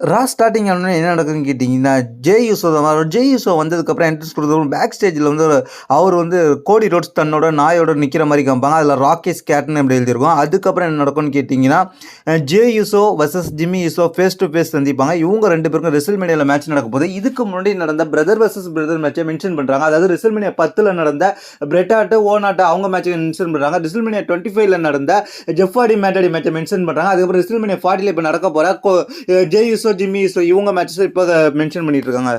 ரா starting ஆனோடனே என்ன நடக்குதுன்னு கேட்டிங்கன்னா ஜே யூசோ தான். ஜே யூசோ வந்ததுக்கப்புறம் என்ட்ரன்ஸ் கொடுத்தவங்க பேக் ஸ்டேஜில் வந்து அவர் வந்து கோடி ரோட்ஸ் தன்னோட நாயோட நிற்கிற மாதிரி காமிப்பாங்க. அதில் ராக்கேஷ் கேட்னு அப்படி எழுதியிருக்கோம். அதுக்கப்புறம் என்ன நடக்கும்னு கேட்டிங்கன்னா Jey Uso versus Jimmy Uso face to face சந்திப்பாங்க. இவங்க ரெண்டு பேருக்கும் ரிசல் மீடியாவில் மேட்ச் நடக்க போது இதுக்கு முன்னாடி நடந்த பிரதர் வர்சஸ் பிரதர் மேட்சை மென்ஷன் பண்ணுறாங்க அதாவது ரிசல் மீடியா பத்தில் நடந்த பிரெட்டாட்டு ஓனாட்டு அவங்க மேட்சை மென்ஷன் பண்ணுறாங்க ரிசல் மீடியா டுவெண்ட்டி ஃபைவ்ல நடந்த ஜெஃபாடி மேட்டாடி மேட்சை மென்ஷன் பண்ணுறாங்க அதுக்கப்புறம் ரிசல் மீடியா ஃபார்ட்டியில் இப்போ நடக்க போகிற ஜே யூசோ ஜிம்மி ஸோ இவங்க மேட்சஸ் இப்போ மென்ஷன் பண்ணிட்டு இருக்காங்க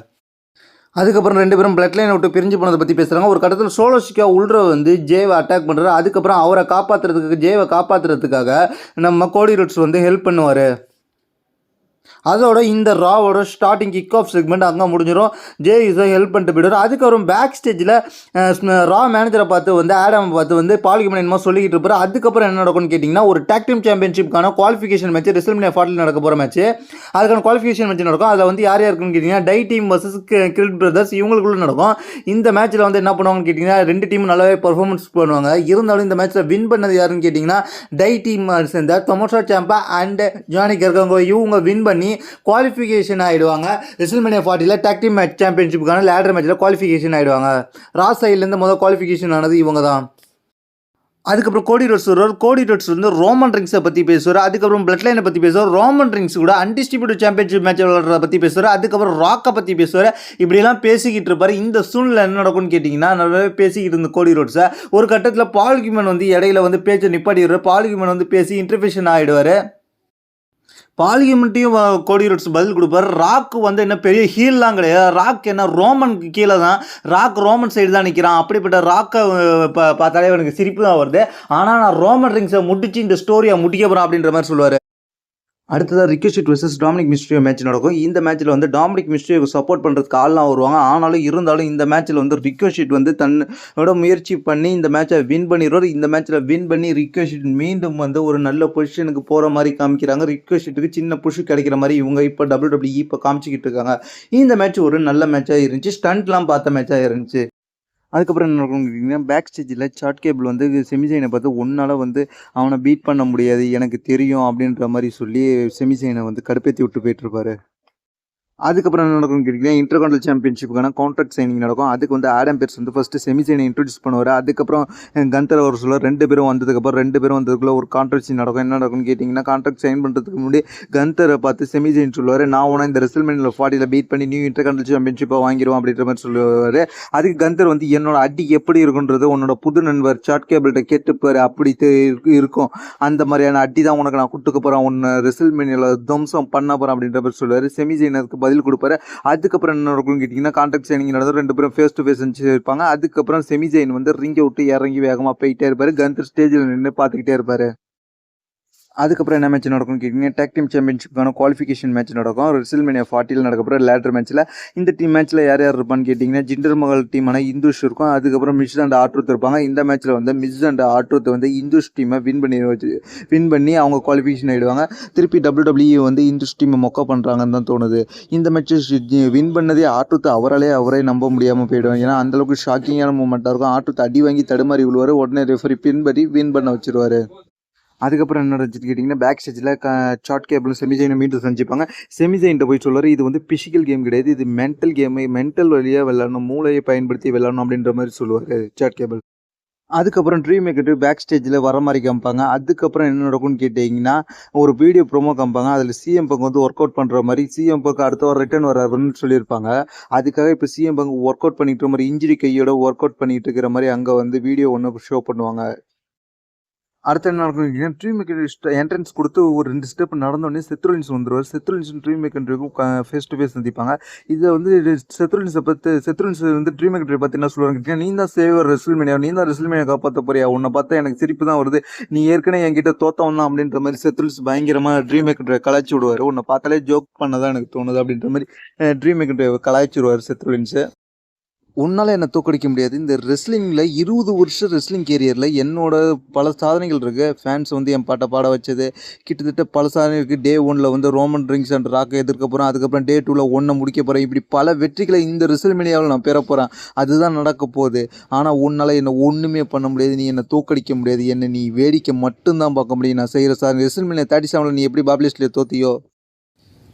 அதுக்கப்புறம் ரெண்டு பேரும் பிளட் லைன் விட்டு பிரிஞ்சு போனதை பற்றி பேசுகிறாங்க ஒரு கட்டத்தில் சோலோஷிக்கா உள்ற வந்து ஜேவை அட்டாக் பண்ணுறாரு அதுக்கப்புறம் அவரை காப்பாற்றுறதுக்கு ஜேவை காப்பாற்றுறதுக்காக நம்ம கோடி ரூட்ஸ் வந்து ஹெல்ப் பண்ணுவார். அதோட இந்த ராவோட ஸ்டார்டிங் கிக் ஆஃப் செக்மெண்ட் அங்கே முடிஞ்சிடும் ஜே யூஸை ஹெல்ப் பண்ணிட்டு போயிடுவார். அதுக்கப்புறம் பேக் ஸ்டேஜில் ரா மேனேஜரை பார்த்து வந்து ஆடம் பார்த்து வந்து பாலிகமன் என்னமோ சொல்லிக்கிட்டு இருப்பார். அதுக்கப்புறம் என்ன நடக்கும்னு கேட்டிங்கன்னா ஒரு டேக் டீம் சாம்பியன்ஷிப்கான குவாலிஃபிகேஷன் மேட்ச் ரிசல்மினியா ஃபார்ட்டில் நடக்க போகிற மேட்ச் அதுக்கான குவாலிஃபிகேஷன் மேட்ச் நடக்கும். அதில் வந்து யார் யாருக்குன்னு கேட்டிங்கன்னா DIY team versus Creed brothers இவங்களுக்குள்ள நடக்கும். இந்த மேட்ச்சில் வந்து என்ன பண்ணுவாங்கன்னு கேட்டிங்கன்னா ரெண்டு டீமும் நல்லாவே பர்ஃபார்மன்ஸ் பண்ணுவாங்க. இருந்தாலும் இந்த மேட்ச்சில் வின் பண்ணது யாருன்னு கேட்டிங்கன்னா டை டீம் சேர்ந்த Tommaso Ciampa and Johnny Gargano இவங்க வின் பண்ணி குவாலிஃபிகேஷன் ஆகிடுவாங்க ரிசல்மேனியா ஃபார்ட்டியில் டாக்டிவ் மேட்ச் சாம்பியன்ஷிப்புக்கான லேடர் மேட்ச்சில் குவாலிஃபிகேஷன் ஆகிடுவாங்க ராஸ் சைட்லேருந்து முதல் குவாலிஃபிகேஷன் ஆனது இவங்க தான் அதுக்கப்புறம் கோடி ரோட்ஸ் வருவார் கோடி ரோட்ஸ் வந்து ரோமன் ரிங்ஸை பற்றி பேசுவார். அதுக்கப்புறம் பிளட் லைனை பற்றி பேசுவார். ரோமன் ரிங்ஸ் கூட அன்டிஸ்ட்ரிபியூட்டிவ் சாம்பியன்ஷிப் மேட்ச் விளையாடுறத பற்றி பேசுவார். அதுக்கப்புறம் ராக்கை பற்றி பேசுவார். இப்படிலாம் பேசிக்கிட்டு இருப்பார். இந்த சூழ்நிலை என்ன நடக்கும்னு கேட்டிங்கன்னா நல்லாவே பேசிக்கிட்டு இருந்த கோடி ரோட்ஸை ஒரு கட்டத்தில் பால்கிமன் வந்து இடையில வந்து பேச்சை நிப்பாட்டிடுறார். பால்கிமன் வந்து பேசி இன்டர்ஃபேஷன் ஆகிடுவார் பார்லிமெண்ட்டையும் கோடி ரோட்ஸ் பதில் கொடுப்பார். ராக் வந்து என்ன பெரிய ஹீல்லாம் கிடையாது. ராக் என்ன ரோமனுக்கு கீழே தான். ராக் ரோமன் சைடு தான் நிற்கிறான் அப்படிப்பட்ட ராக்கை பார்த்தாலே எனக்கு சிரிப்பு தான் வருது. ஆனால் நான் ரோமன் ரிங்ஸை முடிச்சு இந்த ஸ்டோரியை முடிக்க போகிறேன் அப்படின்ற மாதிரி சொல்லுவார். அடுத்ததாக Ricochet versus Dominik Mysterio match நடக்கும். இந்த மேட்ச்சில் வந்து டாமினிக் மிஸ்ட்ரியோக்கு சப்போர்ட் பண்ணுறதுக்கு ஆள்லாம் வருவாங்க. ஆனாலும் இருந்தாலும் இந்த மேட்ச்சில் வந்து ரிக்கோஷிட் வந்து தன்னோட முயற்சி பண்ணி இந்த மேட்ச்சை வின் பண்ணிடுவார். இந்த மேட்ச்சில் வின் பண்ணி ரிக்கோஷிட் மீண்டும் வந்து ஒரு நல்ல பொசிஷனுக்கு போகிற மாதிரி காமிக்கிறாங்க. ரிக்கோஷிட்டுக்கு சின்ன புஷ் கிடைக்கிற மாதிரி இவங்க இப்போ டபிள்யூ டபிள்யூ இப்போ காமிச்சிக்கிட்டு இருக்காங்க. இந்த மேட்ச் ஒரு நல்ல மேட்சாக இருந்துச்சு. ஸ்டண்ட்லாம் பார்த்த மேட்சாக இருந்துச்சு. அதுக்கப்புறம் என்ன நடக்கும்னு கேட்டிங்கன்னா பேக் ஸ்டேஜில் சார்ட் கேபிள் வந்து செமிசைனை பார்த்து ஒன்றால் வந்து அவனை பீட் பண்ண முடியாது எனக்கு தெரியும் அப்படின்ற மாதிரி சொல்லி செமிசைனை வந்து கடுப்பேற்றி விட்டு போயிட்டுருப்பாரு. அதுக்கப்புறம் என்ன நடக்கும்னு கேட்டிங்கன்னா இன்டர்கான்டல் சாம்பியன்ஷிப்புக்கான கான்ட்ராக்ட் சைனிங் நடக்கும். அதுக்கு வந்து ஆடம் பேர்ஸ் வந்து ஃபஸ்ட்டு செமிசைனை இன்ட்ரடியூஸ் பண்ணுவார். அதுக்கப்புறம் கந்தர் அவர் சொல்ல ரெண்டு பேரும் வந்ததுக்கப்புறம் ரெண்டு பேரும் வந்ததுக்குள்ள ஒரு கான்ட்ராக்ட் நடக்கும். என்ன நடக்கும்னு கேட்டிங்கன்னா கான்ட்ராக்ட் சைன் பண்ணுறதுக்கு முன்னாடி கந்தரை பார்த்து செமிசைன் சொல்லுவார். நான் உன இந்த ரெசல்மெண்டில் ஃபார்ட்டியில் பீட் பண்ணி நியூ இன்டர்கான்டல் சாம்பியன்ஷிப்பை வாங்கிடுவோம் அப்படின்ற மாதிரி சொல்லுவார். அதுக்கு கந்தர் வந்து என்னோட அடி எப்படி இருக்குன்றது உன்னோட புது நண்பர் சாட் கேபிள்கிட்ட கேட்டுப்பார். அப்படி இருக்கும். அந்த மாதிரியான அடி தான் உனக்கு நான் கொடுத்துக்க போகிறேன் உன்னை ரெசல்மெனியில் துவம்சம் பண்ண போகிறேன் அப்படின்ற மாதிரி சொல்லுவார். செமிசைனருக்கு பதில் கொடுப்பாரு. அதுக்கப்புறம் என்ன நடக்கும்னு கேட்டிங்கன்னா கான்ட்ராக்ட் சைனிங் நடந்தது ரெண்டு பேரும் ஃபேஸ் டு ஃபேஸ் இருப்பாங்க. அதுக்கப்புறம் செமி ஜெயின் வந்து ரிங்கை விட்டு இறங்கி வேகமாக போயிட்டே இருப்பாரு. கந்தர் ஸ்டேஜில் நின்று பார்த்துக்கிட்டே இருப்பாரு. அதுக்கப்புறம் என்ன மேட்ச் நடக்கும்னு கேட்டீங்கன்னா டேக் டீம் சாம்பியன்ஷிப்கான குவாலிஃபிகேஷன் மேட்ச் நடக்கும். ரிசல்மேனியா ஃபார்ட்டியில் நடக்கப்புறம் லேட்டர் மேட்ச்சில் இந்த டீம் மேட்ச்சில் யார் யார் இருப்பான்னு கேட்டிங்கன்னா ஜிண்டர் மகள் டீமான இந்துஷ் இருக்கும். அதுக்கப்புறம் மிஸ் அண்ட் ஆட்ரூத் இருப்பாங்க. இந்த மேட்ச்சில் வந்து மிஸ் அண்ட் ஆட்ரூத் வந்து இந்துஷ் டீமை வின் பண்ணி வச்சு வின் பண்ணி அவங்க குவாலிஃபிகேஷன் ஆகிடுவாங்க திருப்பி டபிள்யூ டபிள்யூ வந்து இந்துஷ் டீமை மொக்க பண்ணுறாங்கன்னு தான் தோணுது. இந்த மேட்ச் வின் பண்ணதே ஆட்ரூத் அவராலே அவரே நம்ப முடியாமல் போயிடும் ஏன்னா அந்தளவுக்கு ஷாக்கிங்கான மூமெண்ட்டாக இருக்கும். ஆட்ரூத் அடி வாங்கி தடுமாறி விழுவார். உடனே ரெஃபரி பின்பற்றி வின் பண்ண வச்சிருவாரு. அதுக்கப்புறம் என்ன நடந்துச்சுன்னு கேட்டிங்கன்னா பேக் ஸ்டேஜில் க ஷார்ட் கேபிளும் செமிசைனை மீண்டும் சந்திப்பாங்க. செமிசைன்ட்ட போய் சொல்லுவார் இது வந்து பிசிக்கல் கேம் கிடையாது இது மென்டல் கேமு மென்டல் வழியாக விளாடணும் மூளையை பயன்படுத்தி விளாடணும் அப்படின்ற மாதிரி சொல்லுவார் ஷார்ட் கேபிள் அதுக்கப்புறம் ட்ரீம் மேக்கர் பேக் ஸ்டேஜில் வர மாதிரி காமிப்பாங்க. அதுக்கப்புறம் என்ன நடக்கும்னு கேட்டிங்கன்னா ஒரு வீடியோ ப்ரோமோ காமிப்பாங்க. அதில் சிஎம் பங்கு வந்து ஒர்க் அவுட் பண்ணுற மாதிரி சிஎம் பங்கு அடுத்த ஒரு ரிட்டர்ன் வராருன்னு சொல்லியிருப்பாங்க. அதுக்காக இப்போ சிஎம் பங்கு ஒர்க் அவுட் பண்ணிட்டு மாதிரி இன்ஜுரி கையோட ஒர்க் அவுட் பண்ணிட்டு இருக்கிற மாதிரி அங்கே வந்து வீடியோ ஒன்று ஷோ பண்ணுவாங்க. அடுத்து என்ன நடக்கும்? ட்ரீம் மேக்கர் என்ட்ரன்ஸ் கொடுத்து ஒரு ரெண்டு ஸ்டெப் நடந்தோடனே செத்ரோலின்ஸ் வந்துருவார். Seth Rollins dream maker face to face சந்திப்பாங்க. இதை வந்து செத்ரோலின்ஸை பார்த்து செத்ரோலின்ஸ் வந்து ட்ரீம் மேக்கரை பார்த்து என்ன சொல்லுவாங்க நீ தான் சேவர் ரெசில்மேனியா நீ தான் ரெசில்மேனியா காப்பாற்ற போறியா? உன்னை பார்த்தா எனக்கு சிரிப்பு தான் வருது. நீ ஏற்கனவே என்கிட்ட தோத்தவன் தான் அப்படின்ற மாதிரி செத்ரோலின்ஸ் பயங்கரமாக ட்ரீம் மேக்கரை கலாய்ச்சி விடுவார். உன்னை பார்த்தாலே ஜோக் பண்ணதான் எனக்கு தோணுது அப்படின்ற மாதிரி ட்ரீம் கலாய்ச்சி விடுவார் செத்ரோலின்ஸை உன்னால் என்னை தோக்கடிக்க முடியாது. இந்த ரெஸ்லிங்கில் இருபது வருஷம் ரெஸ்லிங் கேரியரில் என்னோட பல சாதனைகள் இருக்குது ஃபேன்ஸ் வந்து என் பாட்டை பாட வச்சது. கிட்டத்தட்ட பல சாதனை இருக்குது டே ஒனில் வந்து ரோமன் ரிங்ஸ் அண்ட் ராக்கை எதிர்க்க போகிறேன் அதுக்கப்புறம் டே டூவில் ஒன்றை முடிக்க போகிறேன் இப்படி பல வெற்றிகளை இந்த ரெசல்மேனியாவில் நான் பெற போகிறேன் அதுதான் நடக்க போகுது. ஆனால் உன்னால் என்னை ஒன்றுமே பண்ண முடியாது. நீ என்னை தோக்கடிக்க முடியாது. என்னை நீ வேடிக்கை மட்டும்தான் பார்க்க முடியும். நான் செய்கிற சார் ரெசல்மேனியா தேர்ட்டி செவனில் நீ எப்படி பாப்லிஸ்ட்லேயே தோத்தியோ?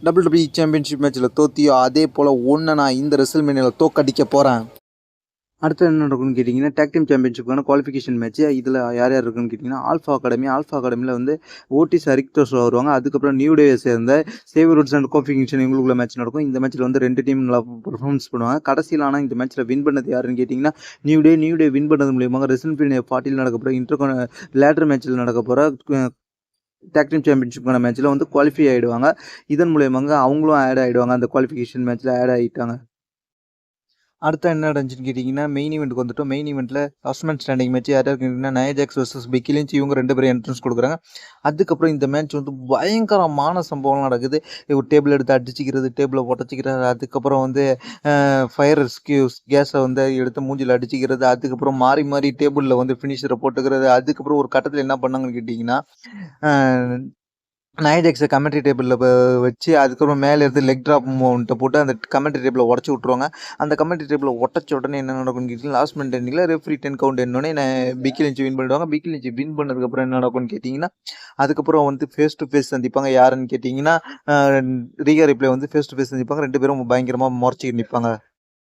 டபுள் டபிள்யூ சாம்பியன்ஷிப் மேட்ச்சில் தோத்தியோ அதே போல் ஒன்று நான் இந்த ரெசல் மேனியில் தோக்கடிக்க போகிறேன் அடுத்து என்ன நடக்கும்னு கேட்டிங்கன்னா டேக் டீம் சாம்பியன்ஷிப்க்கான குவாலிஃபிகேஷன் மேட்ச் இதில் யார் யார் இருக்குன்னு கேட்டிங்கன்னா ஆல்ஃபா அகாடமி ஆல்ஃபா அகாடமியில் வந்து ஓடிஸ் அரிக்டோஸ் வருவாங்க. அதுக்கப்புறம் நியூ டே சேர்ந்த சேவர் ரூட்ஸ் அண்ட் கோஃபிகேஷன் இவங்களுக்குள்ள மேட்ச் நடக்கும். இந்த மேட்ச்சில் வந்து ரெண்டு டீம் நல்லா பர்ஃபார்மன்ஸ் பண்ணுவாங்க. கடைசியில் ஆனால் இந்த மேட்ச்சில் வின் பண்ணது யாருன்னு கேட்டிங்கன்னா New Day New Day win பண்ணது மூலியமாக ரெசன் ஃபார்ட்டியில் நடக்க போகிற இன்டர் லேட்டர் மேட்ச்சில் நடக்க போகிற டேக் டீம் சாம்பியன்ஷிப்பான மேட்ச்சில் வந்து குவாலிஃபை ஆகிடுவாங்க இதன் மூலயமாக அவங்களும் ஆட் ஆகிடுவாங்க அந்த குவாலிஃபிகேஷன் மேட்ச்சில் ஆட் ஆகிட்டாங்க அடுத்து என்ன நடந்துச்சுன்னு கேட்டிங்கன்னா மெயின் ஈவெண்ட்டுக்கு வந்துட்டோம். மெயின் ஈவெண்ட்டில் லாஸ்ட் மேன் ஸ்டாண்டிங் மேட்ச் யார் கேட்டிங்கன்னா நயஜாக்ஸ் வர்சஸ் பிக்கிலின்ஸ் இவங்க ரெண்டு பேரும் என்ட்ரன்ஸ் கொடுக்குறாங்க. அதுக்கப்புறம் இந்த மேட்ச் வந்து பயங்கரமான சம்பவம் நடக்குது. ஒரு டேபிள் எடுத்து அடிச்சிக்கிறது டேபிளை உடச்சிக்கிறது அதுக்கப்புறம் வந்து ஃபயர் ரெஸ்கியூஸ் கேஸை வந்து எடுத்து மூஞ்சில் அடிச்சிக்கிறது. அதுக்கப்புறம் மாறி மாறி டேபிளில் வந்து ஃபினிஷரை போட்டுக்கிறது. அதுக்கப்புறம் ஒரு கட்டத்தில் என்ன பண்ணாங்கன்னு கேட்டிங்கன்னா நைஜெக்ஸை கமெண்ட்ரி டேபிளில் வச்சு அதுக்கப்புறம் மேலே இருந்து லெக் ட்ராப் மூமெண்ட்டை போட்டு அந்த கமெண்ட்ரி டேபிளை உடச்சி விட்ருவாங்க அந்த கமெண்ட்ரி டேபிளை உடச்ச உடனே என்ன நடக்கும்னு கேட்டிங்கன்னா லாஸ்ட் மினிட் எண்டிங்கில் ரெஃப்ரி டென் கவுண்ட் என்னோடனே பிக்கில் இன்ச்சு வின் பண்ணிடுவாங்க. பிக்கில் இன்ச்சு வின் பண்ணதுக்கப்புறம் என்ன நடக்கும்னு கேட்டிங்கன்னா அதுக்கப்புறம் வந்து ஃபேஸ் டு ஃபேஸ் சந்திப்பாங்க. யாருன்னு கேட்டிங்கன்னா ரீகா ரிப்ளே வந்து ஃபேஸ் டு ஃபேஸ் சந்திப்பாங்க. ரெண்டு பேரும் பயங்கரமாக முறைச்சிக்கிட்டு நிற்பாங்க